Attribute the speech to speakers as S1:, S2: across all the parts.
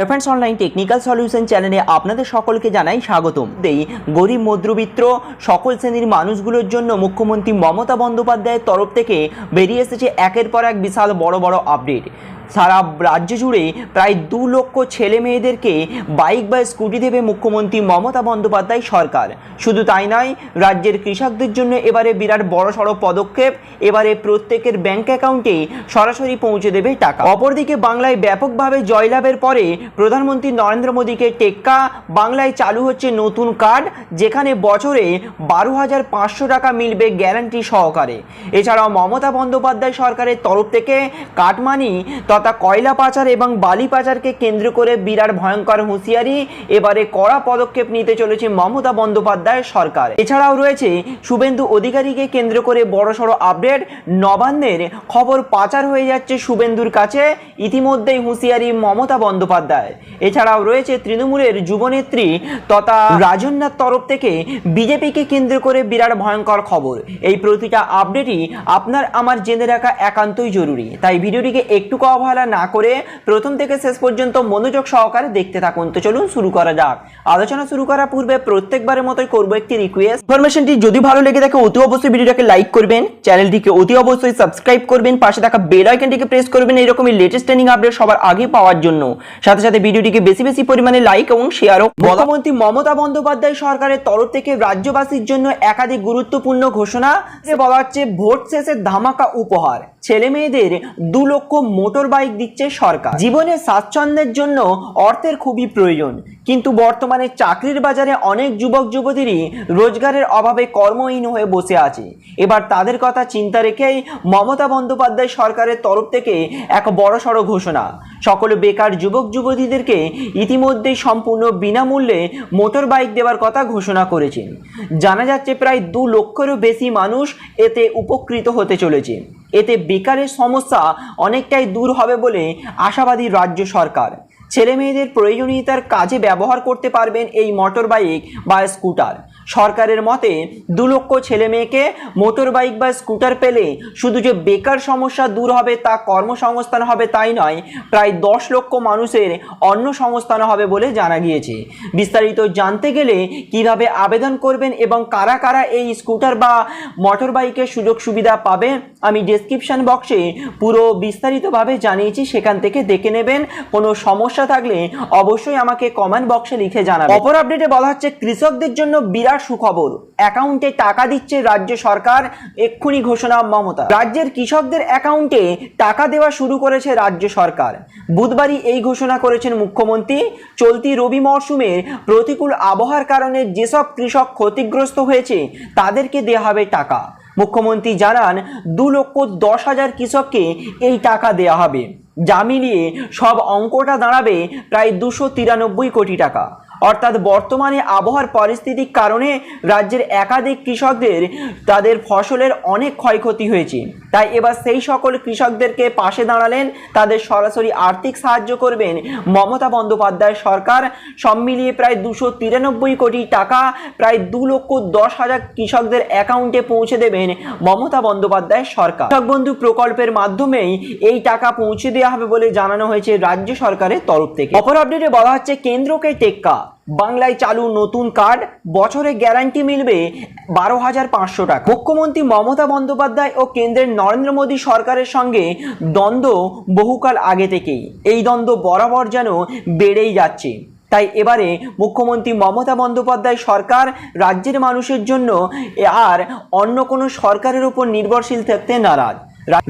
S1: Reference online technical solution চ্যানেলে আপনাদের সকলকে জানাই স্বাগতম। দেই, গরিব, মধ্যবিত্ত সকল শ্রেণির মানুষগুলোর জন্য মুখ্যমন্ত্রী মমতা বন্দ্যোপাধ্যায়ের তরফ থেকে বেরিয়ে এসেছে একের পর এক বিশাল বড় বড় আপডেট সারা রাজ্য জুড়ে প্রায় দু লক্ষ ছেলে মেয়েদেরকে বাইক বা স্কুটি দেবে মুখ্যমন্ত্রী মমতা বন্দ্যোপাধ্যায় সরকার। শুধু তাই নয়, রাজ্যের কৃষকদের জন্য এবারে বিরাট বড় সড়ো পদক্ষেপ। এবারে প্রত্যেকের ব্যাংক অ্যাকাউন্টে সরাসরি পৌঁছে দেবে টাকা। অপরদিকে বাংলায় ব্যাপকভাবে জয়লাভের পরে প্রধানমন্ত্রী নরেন্দ্র মোদীকে টেক্কা, বাংলায় চালু হচ্ছে নতুন কার্ড, যেখানে বছরে বারো হাজার পাঁচশো টাকা মিলবে গ্যারান্টি সহকারে। এছাড়াও মমতা বন্দ্যোপাধ্যায় সরকারের তরফ থেকে কাটমানি তথা কয়লা পাচার এবং বালি পাচারকে কেন্দ্র করে বিরাট ভয়ঙ্কর হুঁশিয়ারি। এবারে কড়া পদক্ষেপ নিতে চলেছে মমতা বন্দ্যোপাধ্যায় সরকার। এছাড়াও রয়েছে শুভেন্দু অধিকারীকে কেন্দ্র করে বড়সড় আপডেট। নবান্নের খবর পাচার হয়ে যাচ্ছে শুভেন্দুর কাছে। ইতিমধ্যেই হুঁশিয়ারি মমতা বন্দ্যোপাধ্যায়। এছাড়াও রয়েছে তৃণমূলের যুবনেত্রী তথা রাজন্যার তরফ থেকে বিজেপিকে কেন্দ্র করে বিরাট ভয়ঙ্কর খবর। এই প্রতিটা আপডেটই আপনার, আমার জেনে রাখা একান্তই জরুরি। তাই ভিডিওটিকে একটু অবহেলা না করে প্রথম থেকে শেষ পর্যন্ত মনোযোগ সহকারে দেখতে থাকুন। তো চলুন শুরু করা যাক। আলোচনা শুরু করার পূর্বে প্রত্যেকবারের মতোই করব একটি রিকোয়েস্ট ইনফরমেশনটি যদি ভালো লেগে থাকে অতি অবশ্যই ভিডিওটাকে লাইক করবেন চ্যানেলটিকে অতি অবশ্যই সাবস্ক্রাইব করবেন পাশে থাকা বেল আইকনটিকে প্রেস করবেন এইরকমই লেটেস্ট ট্রেনিং আপডেট সবার আগে পাওয়ার জন্য। সাথে সাথে ভিডিওটিকে বেশি বেশি পরিমাণে লাইক এবং শেয়ারও মুখ্যমন্ত্রী মমতা বন্দ্যোপাধ্যায় সরকারের তরফ থেকে রাজ্যবাসীর জন্য একাধিক গুরুত্বপূর্ণ ঘোষণা যে বলা হচ্ছে ভোট শেষে ধামাকা উপহার। ছেলে মেয়েদের দু লক্ষ মোটর বাইক দিচ্ছে সরকার। জীবনে স্বাচ্ছন্দ্যের জন্য অর্থের খুবই প্রয়োজন। কিন্তু বর্তমানে চাকরির বাজারে অনেক যুবক, যুবতীরই রোজগারের অভাবে কর্মহীন হয়ে বসে আছে। এবার তাদের কথা চিন্তা রেখেই মমতা বন্দ্যোপাধ্যায় সরকারের তরফ থেকে এক বড়সড় ঘোষণা। সকল বেকার যুবক, যুবতীদেরকে ইতিমধ্যেই সম্পূর্ণ বিনামূল্যে মোটর বাইক দেওয়ার কথা ঘোষণা করেছেন। জানা যাচ্ছে প্রায় দু লক্ষেরও বেশি মানুষ এতে উপকৃত হতে চলেছে। এতে বেকারের সমস্যা অনেকটাই দূর হবে বলে আশাবাদী রাজ্য সরকার। ছেলে মেয়েদের প্রয়োজনীয়তার কাজে ব্যবহার করতে পারবেন এই মোটর বাইক বা স্কুটার সরকারের মতে, দু লক্ষ ছেলে মেয়েকে মোটর বাইক বা স্কুটার পেলে শুধু যে বেকার সমস্যা দূর হবে তা কর্মসংস্থান হবে তাই নয়, প্রায় দশ লক্ষ মানুষের অন্য সংস্থান হবে বলে জানা গিয়েছে। বিস্তারিত জানতে গেলে কীভাবে আবেদন করবেন এবং কারা কারা এই স্কুটার বা মোটর বাইকের সুযোগ সুবিধা পাবে আমি ডেসক্রিপশন বক্সে পুরো বিস্তারিতভাবে জানিয়েছি, সেখান থেকে দেখে নেবেন। কোনো সমস্যা থাকলে অবশ্যই আমাকে কমেন্ট বক্সে লিখে জানাবেন। অপর আপডেটে বলা হচ্ছে, কৃষকদের জন্য বিরাট সুখবর। অ্যাকাউন্টে টাকা দিচ্ছে রাজ্য সরকার। এক্ষুনি ঘোষণা মমতা। রাজ্যের কৃষকদের অ্যাকাউন্টে টাকা দেওয়া শুরু করেছে রাজ্য সরকার। বুধবারই এই ঘোষণা করেছেন মুখ্যমন্ত্রী। চলতি রবি মরশুমের প্রতিকূল আবহাওয়ার কারণে যেসব কৃষক ক্ষতিগ্রস্ত হয়েছে, তাদেরকে দেওয়া হবে টাকা। মুখ্যমন্ত্রী জানান, দু লক্ষ দশ হাজার কৃষককে এই টাকা দেওয়া হবে। যা মিলিয়ে সব অঙ্কটা দাঁড়াবে প্রায় দুশো তিরানব্বই কোটি টাকা। অর্থাৎ বর্তমানে আবহাওয়ার পরিস্থিতির কারণে রাজ্যের একাধিক কৃষকদের তাদের ফসলের অনেক ক্ষয়ক্ষতি হয়েছে। তাই এবার সেই সকল কৃষকদেরকে পাশে দাঁড়ালেন, তাদের সরাসরি আর্থিক সাহায্য করবেন মমতা বন্দ্যোপাধ্যায় সরকার। সব মিলিয়ে প্রায় দুশো তিরানব্বই কোটি টাকা, প্রায় দু লক্ষ দশ হাজার কৃষকদের অ্যাকাউন্টে পৌঁছে দেবেন মমতা বন্দ্যোপাধ্যায় সরকার। কৃষক বন্ধু প্রকল্পের মাধ্যমেই এই টাকা পৌঁছে দেওয়া হবে বলে জানানো হয়েছে রাজ্য সরকারের তরফ থেকে। অপর আপডেটে বলা হচ্ছে, কেন্দ্রকে টেক্কা। বাংলায় চালু নতুন কার্ড, বছরে গ্যারান্টি মিলবে বারো হাজার পাঁচশো টাকা। মুখ্যমন্ত্রী মমতা বন্দ্যোপাধ্যায় ও কেন্দ্রের নরেন্দ্র মোদী সরকারের সঙ্গে দ্বন্দ্ব বহুকাল আগে থেকেই। এই দ্বন্দ্ব বরাবর যেন বেড়েই যাচ্ছে। তাই এবারে মুখ্যমন্ত্রী মমতা বন্দ্যোপাধ্যায় সরকার রাজ্যের মানুষের জন্য আর অন্য কোনো সরকারের উপর নির্ভরশীল থাকতে নারাজ।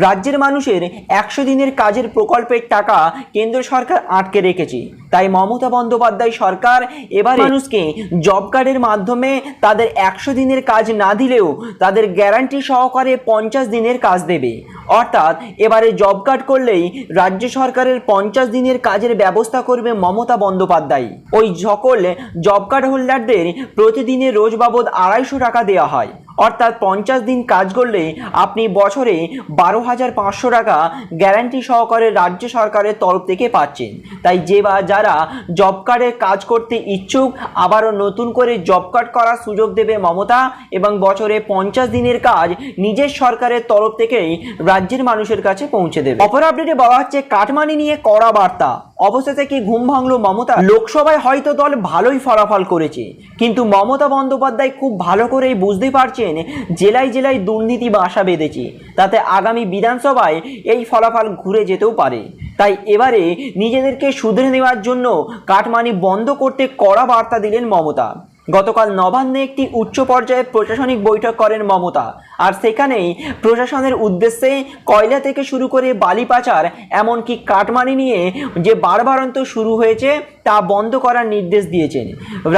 S1: রাজ্যের মানুষের একশো দিনের কাজের প্রকল্পের টাকা কেন্দ্র সরকার আটকে রেখেছে। তাই মমতা বন্দ্যোপাধ্যায় সরকার এবার মানুষকে জব কার্ডের মাধ্যমে তাদের একশো দিনের কাজ না দিলেও তাদের গ্যারান্টি সহকারে পঞ্চাশ দিনের কাজ দেবে। অর্থাৎ এবারে জব কার্ড করলেই রাজ্য সরকারের পঞ্চাশ দিনের কাজের ব্যবস্থা করবে মমতা বন্দ্যোপাধ্যায়। ওই সকল জব কার্ড হোল্ডারদের প্রতিদিনের রোজ বাবদ আড়াইশো টাকা দেওয়া হয়। অর্থাৎ পঞ্চাশ দিন কাজ করলে আপনি বছরে বারো হাজার পাঁচশো টাকা গ্যারান্টি সহকারে রাজ্য সরকারের তরফ থেকে পাচ্ছেন। তাই যে বা যারা জব কার্ডের কাজ করতে ইচ্ছুক, আবারও নতুন করে জব কার্ড করার সুযোগ দেবে মমতা এবং বছরে পঞ্চাশ দিনের কাজ নিজের সরকারের তরফ থেকেই রাজ্যের মানুষের কাছে পৌঁছে দেবে। অপর আপডেটে বলা হচ্ছে, কাটমানি নিয়ে কড়া বার্তা। অবশেষে কি ঘুম ভাঙলো মমতা? লোকসভায় হয়তো দল ভালোই ফলাফল করেছে, কিন্তু মমতা বন্দ্যোপাধ্যায় খুব ভালো করেই বুঝতে পারছেন জেলায় জেলায় দুর্নীতি বাসা বেঁধেছে, তাতে আগামী বিধানসভায় এই ফলাফল ঘুরে যেতেও পারে। তাই এবারে নিজেদেরকে শুধরে নেওয়ার জন্য কাটমানি বন্ধ করতে কড়া বার্তা দিলেন মমতা। গতকাল নবান্নে একটি উচ্চ পর্যায়ের প্রশাসনিক বৈঠক করেন মমতা। আর সেখানেই প্রশাসনের উদ্দেশ্যে কয়লা থেকে শুরু করে বালি পাচার, এমনকি কাটমানি নিয়ে যে বারবারন্ত শুরু হয়েছে তা বন্ধ করার নির্দেশ দিয়েছেন।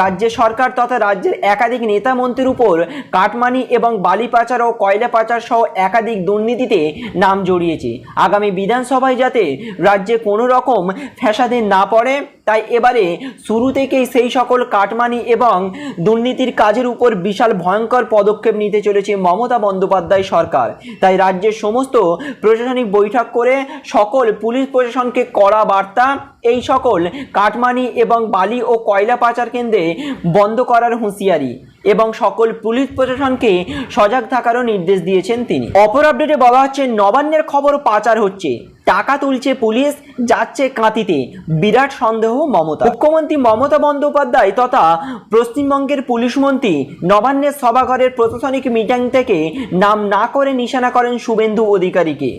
S1: রাজ্য সরকার তথা রাজ্যের একাধিক নেতা মন্ত্রীর উপর কাটমানি এবং বালি পাচার ও কয়লা পাচার সহ একাধিক দুর্নীতিতে নাম জড়িয়েছে। আগামী বিধানসভায় যাতে রাজ্যে কোনো রকম ফ্যাসাদে না পড়ে, তাই এবারে শুরু থেকেই সেই সকল কাটমানি এবং দুর্নীতির কাজের উপর বিশাল ভয়ঙ্কর পদক্ষেপ নিতে চলেছে মমতা বন্দ্যোপাধ্যায় সরকার। তাই রাজ্যের সমস্ত প্রশাসনিক বৈঠক করে সকল পুলিশ প্রশাসনকে কড়া বার্তা, এই সকল কাটমানি এবং বালি ও কয়লা পাচার কেন্দ্রে বন্ধ করার হুঁশিয়ারি। এবং সকল পুলিশ প্রশাসনকে সজাগ থাকারও নির্দেশ দিয়েছেন তিনি। অপর আপডেটে বলা হচ্ছে, নবান্নের খবর পাচার হচ্ছে। টাকা তুলছে পুলিশ, যাচ্ছে কাঁতিতে বিরাট সন্দেহ মমতা মুখ্যমন্ত্রী মমতা বন্দ্যোপাধ্যায় তথা পশ্চিমবঙ্গের পুলিশ মন্ত্রী নবান্নের সভাঘরের প্রশাসনিক মিটিং থেকে নাম না করে নিশানা করেন শুভেন্দু অধিকারীকে।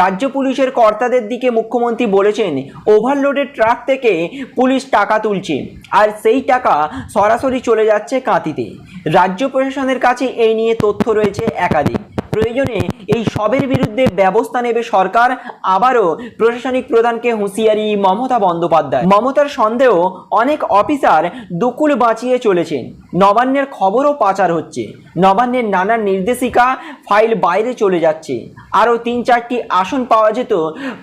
S1: রাজ্য পুলিশের কর্তাদের দিকে মুখ্যমন্ত্রী বলেছেন, ওভারলোডের ট্রাক থেকে পুলিশ টাকা তুলছে, আর সেই টাকা সরাসরি চলে যাচ্ছে কাঁতিতে রাজ্য প্রশাসনের কাছে এই নিয়ে তথ্য রয়েছে একাধিক। প্রয়োজনে এই সবের বিরুদ্ধে ব্যবস্থা নেবে সরকার। আবারও প্রশাসনিক প্রধানকে হুঁশিয়ারি মমতা বন্দ্যোপাধ্যায়। মমতার সন্দেহ অনেক অফিসার দুকুল বাঁচিয়ে চলেছেন। নবান্নের খবরও পাচার হচ্ছে। নবান্নের নানা নির্দেশিকা ফাইল বাইরে চলে যাচ্ছে। আরও তিন চারটি আসন পাওয়া যেত।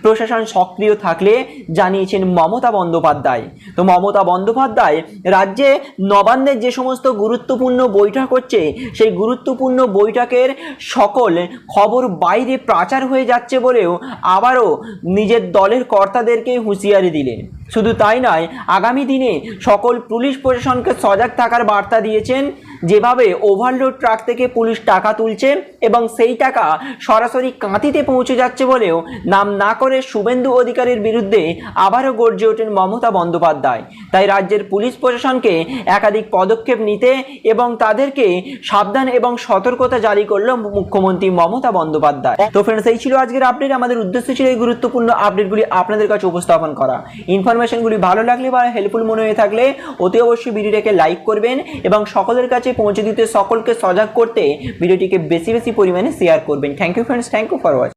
S1: প্রশাসন সক্রিয় থাকলে, জানিয়েছেন মমতা বন্দ্যোপাধ্যায়। তো মমতা বন্দ্যোপাধ্যায়, রাজ্যে নবান্নের যে সমস্ত গুরুত্বপূর্ণ বৈঠক হচ্ছে, সেই গুরুত্বপূর্ণ বৈঠকের সকল খবর বাইরে প্রচার হয়ে যাচ্ছে বলেও আবারও নিজের দলের কর্তাদেরকে হুঁশিয়ারি দিলেন। শুধু তাই নয়, আগামী দিনে সকল পুলিশ প্রশাসনকে সজাগ থাকার বার্তা দিয়েছেন, যেভাবে ওভারলোড ট্রাক থেকে পুলিশ টাকা তুলছে এবং সেই টাকা সরাসরি কাঁতিতে পৌঁছে যাচ্ছে বলেও নাম না করে শুভেন্দু অধিকারীর বিরুদ্ধে আবারও গর্জে ওঠেন মমতা বন্দ্যোপাধ্যায়। তাই রাজ্যের পুলিশ প্রশাসনকে একাধিক পদক্ষেপ নিতে এবং তাদেরকে সাবধান এবং সতর্কতা জারি করল মুখ্যমন্ত্রী মমতা বন্দ্যোপাধ্যায়। তো ফ্রেন্ডস এই ছিল আজকের আপডেট আমাদের উদ্দেশ্য ছিল এই গুরুত্বপূর্ণ আপডেটগুলি আপনাদের কাছে উপস্থাপন করা। ইনফরমেশনগুলি ভালো লাগলে বা হেল্পফুল মনে হয়ে থাকলে অতি অবশ্যই ভিডিওটাকে লাইক করবেন এবং সকলের কাছে পৌঁছে দিতে সকলকে সজাগ করতে ভিডিওটিকে বেশি বেশি পরিমাণে শেয়ার করবেন। Thank you friends thank you for watch